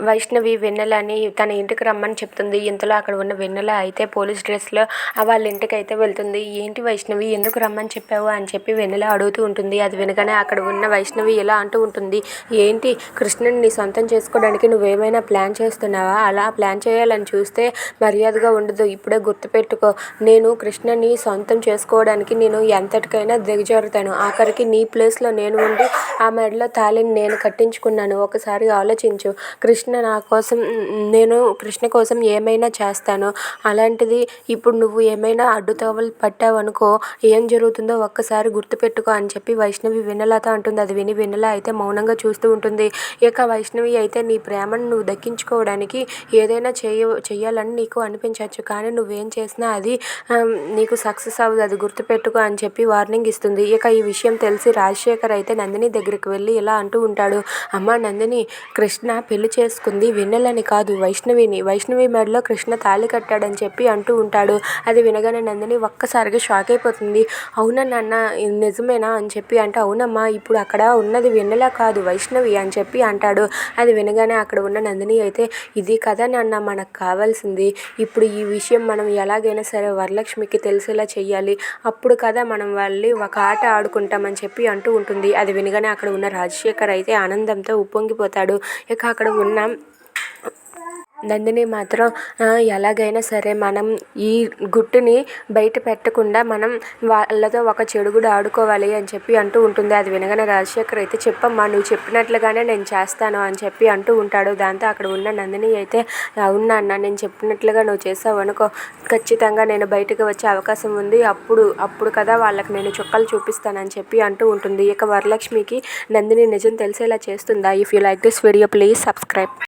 వైష్ణవి వెన్నెలని తన ఇంటికి రమ్మని చెప్తుంది. ఇంతలో అక్కడ ఉన్న వెన్నెల అయితే పోలీస్ డ్రెస్లో వాళ్ళ ఇంటికి అయితే వెళ్తుంది. ఏంటి వైష్ణవి ఎందుకు రమ్మని చెప్పావు? అని చెప్పి వెన్నెల అడుగుతూ ఉంటుంది. అది వినగానే అక్కడ ఉన్న వైష్ణవి ఇలా అంటూ ఉంటుంది. ఏంటి కృష్ణుని నీ సొంతం చేసుకోవడానికి నువ్వేమైనా ప్లాన్ చేస్తున్నావా? అలా ప్లాన్ చేయాలని చూస్తే మర్యాదగా ఉండదు. ఇప్పుడే గుర్తుపెట్టుకో. నేను కృష్ణని సొంతం చేసుకోవడానికి నేను ఎంతటికైనా దిగజారుతాను. ఆఖరికి నీ ప్లేస్లో నేను ఉండి ఆ మెడలో తాళిని నేను కట్టించుకున్నాను. ఒకసారి ఆలోచించు. కృష్ణ నా కోసం నేను కృష్ణ కోసం ఏమైనా చేస్తాను అలాంటిది ఇప్పుడు నువ్వు ఏమైనా అడ్డుతోవలు పట్టావనుకో ఏం జరుగుతుందో ఒక్కసారి గుర్తుపెట్టుకో అని చెప్పి వైష్ణవి వెన్నెలతో అంటుంది. అది విని వెన్నెల అయితే మౌనంగా చూస్తూ ఉంటుంది. ఇక వైష్ణవి అయితే నీ ప్రేమను నువ్వు దక్కించుకోవడానికి ఏదైనా చేయ చేయాలని నీకు అనిపించవచ్చు. కానీ నువ్వేం చేసినా అది నీకు సక్సెస్ అవ్వదు. అది గుర్తుపెట్టుకో అని చెప్పి వార్నింగ్ ఇస్తుంది. ఇక ఈ విషయం తెలిసి రాజశేఖర్ అయితే నందిని దగ్గరికి వెళ్ళి ఇలా అంటూ ఉంటాడు. అమ్మ నందిని కృష్ణ పెళ్ళి చేసుకుంది వెన్నెలని కాదు వైష్ణవిని. వైష్ణవి మెడలో కృష్ణ తాళి కట్టాడని చెప్పి అంటూ ఉంటాడు. అది వినగానే నందిని ఒక్కసారిగా షాక్ అయిపోతుంది. అవునా నాన్న నిజమేనా అని చెప్పి అంటే అవునమ్మా ఇప్పుడు అక్కడ ఉన్నది వెన్నెల కాదు వైష్ణవి అని చెప్పి అంటాడు. అది వినగానే అక్కడ ఉన్న నందిని అయితే ఇది కదా నాన్న మనకు కావాల్సింది. ఇప్పుడు ఈ విషయం మనం ఎలాగైనా సరే వరలక్ష్మికి తెలిసేలా చెయ్యాలి. అప్పుడు కదా మనం వాళ్ళు ఒక ఆట ఆడుకుంటామని చెప్పి అంటూ ఉంటుంది. అది వినగానే అక్కడ ఉన్న రాజశేఖర్ అయితే ఆనందంతో ఉప్పొంగిపోతాడు. ఇక అక్కడ ఉన్న నందిని మాత్రం ఎలాగైనా సరే మనం ఈ గుట్టుని బయట పెట్టకుండా మనం వాళ్ళతో ఒక చెడుగుడు ఆడుకోవాలి అని చెప్పి అంటూ ఉంటుంది. అది వినగానే రాజశేఖర్ అయితే చెప్పమ్మా నువ్వు చెప్పినట్లుగానే నేను చేస్తాను అని చెప్పి అంటూ ఉంటాడు. దాంతో అక్కడ ఉన్న నందిని అయితే అవునా అన్న నేను చెప్పినట్లుగా నువ్వు చేసావు అనుకో ఖచ్చితంగా నేను బయటకు వచ్చే అవకాశం ఉంది. అప్పుడు అప్పుడు కదా వాళ్ళకి నేను చుక్కలు చూపిస్తానని చెప్పి అంటూ ఉంటుంది. ఇక వరలక్ష్మికి నందిని నిజం తెలిసేలా చేస్తుందా? If you like this video please subscribe